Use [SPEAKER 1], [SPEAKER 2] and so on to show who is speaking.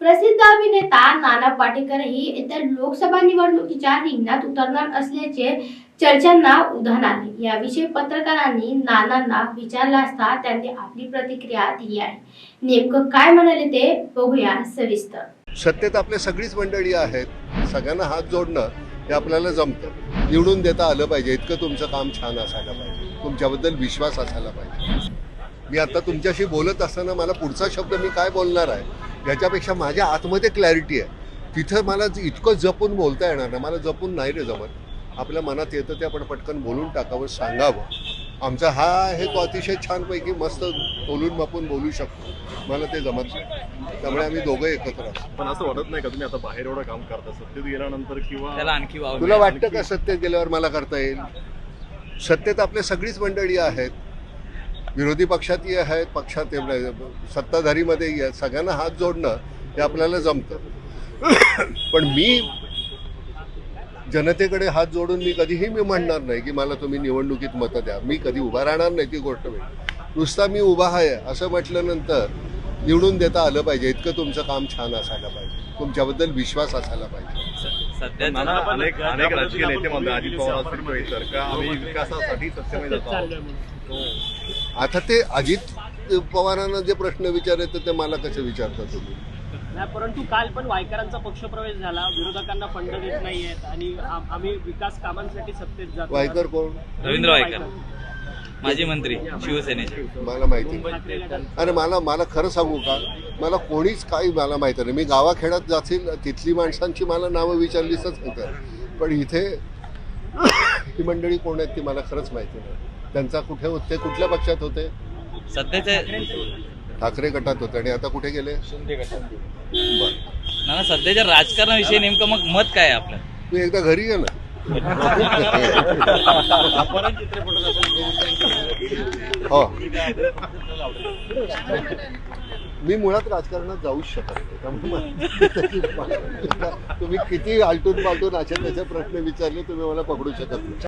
[SPEAKER 1] प्रसिद्ध अभिनेता नाना पाटेकरही येत्या लोकसभा निवडणुकीच्या रिंगणात उतरणार असल्याचे चर्चांना उधाण आले. याविषयी पत्रकारांनी नानांना विचारला असता त्यांनी आपली प्रतिक्रिया दिली आहे. नेमकं काय म्हणाले ते बघूया सविस्तर.
[SPEAKER 2] सत्तेत आपल्या सगळीच मंडळी आहेत. सगळ्यांना हात जोडणं हे आपल्याला जमतं. निवडून देता आलं पाहिजे. इतकं तुमचं काम छान असायला पाहिजे. तुमच्याबद्दल विश्वास असायला पाहिजे. मी आता तुमच्याशी बोलत असताना मला पुढचा शब्द मी काय बोलणार आहे? याच्यापेक्षा माझ्या आतमध्ये क्लॅरिटी आहे. तिथं मला इतकं जपून बोलता येणार नाही मला जपून नाही रे जमत. आपल्या मनात येतं ते आपण पटकन बोलून टाकावं सांगावं. आमचा हा आहे तो अतिशय छानपैकी मस्त बोलून बापून बोलू शकतो. मला ते जमत नाही. त्यामुळे आम्ही दोघं एकत्र असतो.
[SPEAKER 3] पण असं वाटत नाही का तुम्ही आता बाहेर एवढं काम करता? सत्तेत गेल्यानंतर किंवा
[SPEAKER 4] त्याला आणखी
[SPEAKER 2] तुला वाटतं का सत्तेत गेल्यावर मला करता येईल? सत्तेत आपल्या सगळीच मंडळी आहेत. विरोधी पक्षातही आहेत पक्षात सत्ताधारीमध्येही आहेत सगळ्यांना हात जोडणं हे आपल्याला जमतं. पण मी जनतेकडे हात जोडून मी कधीही मी म्हणणार नाही की मला तुम्ही निवडणुकीत मतं द्या. मी कधी उभा राहणार नाही ती गोष्ट मी. नुसता मी उभा आहे असं म्हटल्यानंतर निवडून देता आलं पाहिजे. इतकं तुमचं काम छान असायला पाहिजे. तुमच्याबद्दल विश्वास असायला पाहिजे.
[SPEAKER 3] अनेक अनेक राजकीय नेते म्हणतात अजित पवार असतील किंवा इतर का आम्ही विकासासाठी सत्तेमध्ये जातो. आहोत.
[SPEAKER 2] आता ते अजित पवारांना जे प्रश्न विचारायचे ते मला कसे विचारता तुम्ही?
[SPEAKER 5] नाही परंतु काल पण वायकरांचा पक्षप्रवेश झाला. विरोधकांना फंड देत नाहीयेत आणि आम- आम्ही विकास कामांसाठी सत्तेत जातो.
[SPEAKER 2] वायकर कोण?
[SPEAKER 4] रवींद्र वायकर. माजी मंत्री शिवसेनेचे.
[SPEAKER 2] मला माहिती नाही. अरे मला मला खरं सांगू का? मला कोणीच काही मला माहिती नाही. मी गावाखेड्यात जातील तिथली माणसांची मला नावं विचारलीच सांगतात पण इथे ही मंडळी कोण आहेत ती मला खरंच माहिती नाही. त्यांचा कुठे होते कुठल्या पक्षात होते?
[SPEAKER 4] सध्याचे
[SPEAKER 2] ठाकरे गटात होते आणि आता कुठे गेले? बरं.
[SPEAKER 4] सध्याच्या राजकारणाविषयी नेमकं मग मत काय आहे आपलं?
[SPEAKER 2] तू एकदा घरी ये ना. हो. मी मुळात राजकारणात जाऊच शकत नाही. त्यामुळे तुम्ही किती आलटून पालटून अशा त्याचे प्रश्न विचारले तुम्ही मला पकडू शकत नाही.